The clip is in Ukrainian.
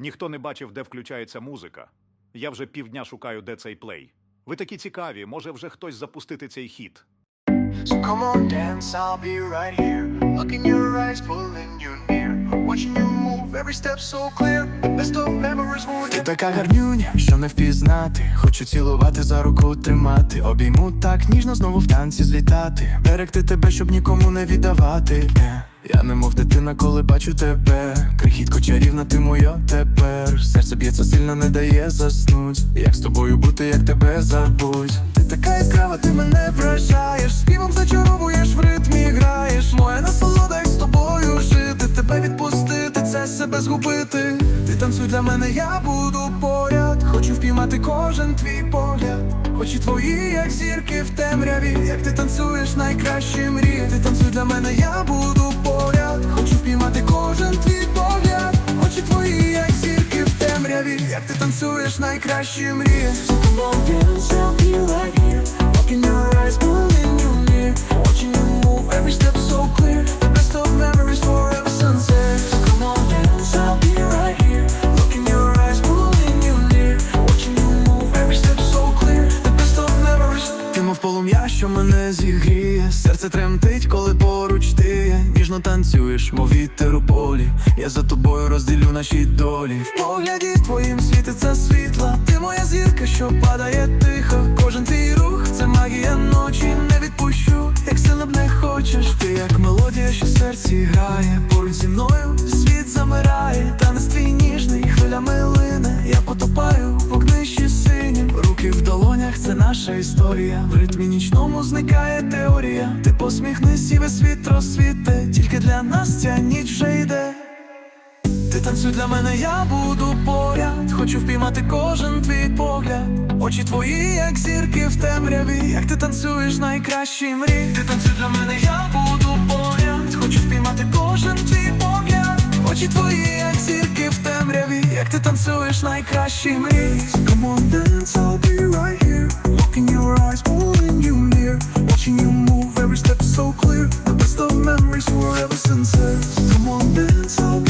Ніхто не бачив, де включається музика. Я вже півдня шукаю, де цей плей. Ви такі цікаві, може вже хтось запустити цей хіт. So come on, dance, I'll be right here. Look in your eyes, pulling you near. Watching you move, every step so clear. Best of memories will Ти така гарнюня, що не впізнати. Хочу цілувати за руку тримати. Обійму так ніжно знову в танці злітати. Берегти тебе, щоб нікому не віддавати. Е, Я не мов дитина, коли бачу тебе. Крихітко чарівна, ти моя тепер. Серце б'ється сильно, не дає заснуть. Як з тобою бути, як тебе забудь. Ти така яскрава, ти мене вражаєш. Співом зачаровуєш, в ритмі граєш. Моя насолода, як з тобою жити. Тебе відпустити, це себе згубити. Ти танцюй для мене, я буду поряд. Хочу впіймати кожен твій погляд. Очі твої, як зірки в темряві. Як ти танцюєш, найкращі мрії. Ти танцюй для мене, я Танцюєш, найкращі мрії. Ти мов полум'я, що мене зігріє. Серце тремтить, коли Танцюєш, мов вітер у полі. Я за тобою розділю наші долі. В погляді твоїм світиться світла. Ти моя зірка, що падає тихо. Кожен твій рух це магія ночі. Не відпущу, як сильно б не хочеш. Ти як мелодія, що серці грає. Поруч зі мною світ замирає. Танець твій ніжний, хвилями лине. Наша історія. В ритмі нічному зникає теорія. Ти посміхнись і весь світ розсвіте. Тільки для нас ця ніч вже йде. Ти танцюй для мене, я буду поряд. Хочу впіймати кожен твій погляд. Очі твої, як зірки в темряві. Як ти танцюєш найкращі мрії. Ти танцюй для мене, я буду поряд. Хочу впіймати кожен твій погляд. Очі твої, як зірки в темряві. Як ти танцюєш найкращі мрії. Come on, dance, I'll be right here. forever since Come on, dance, I'll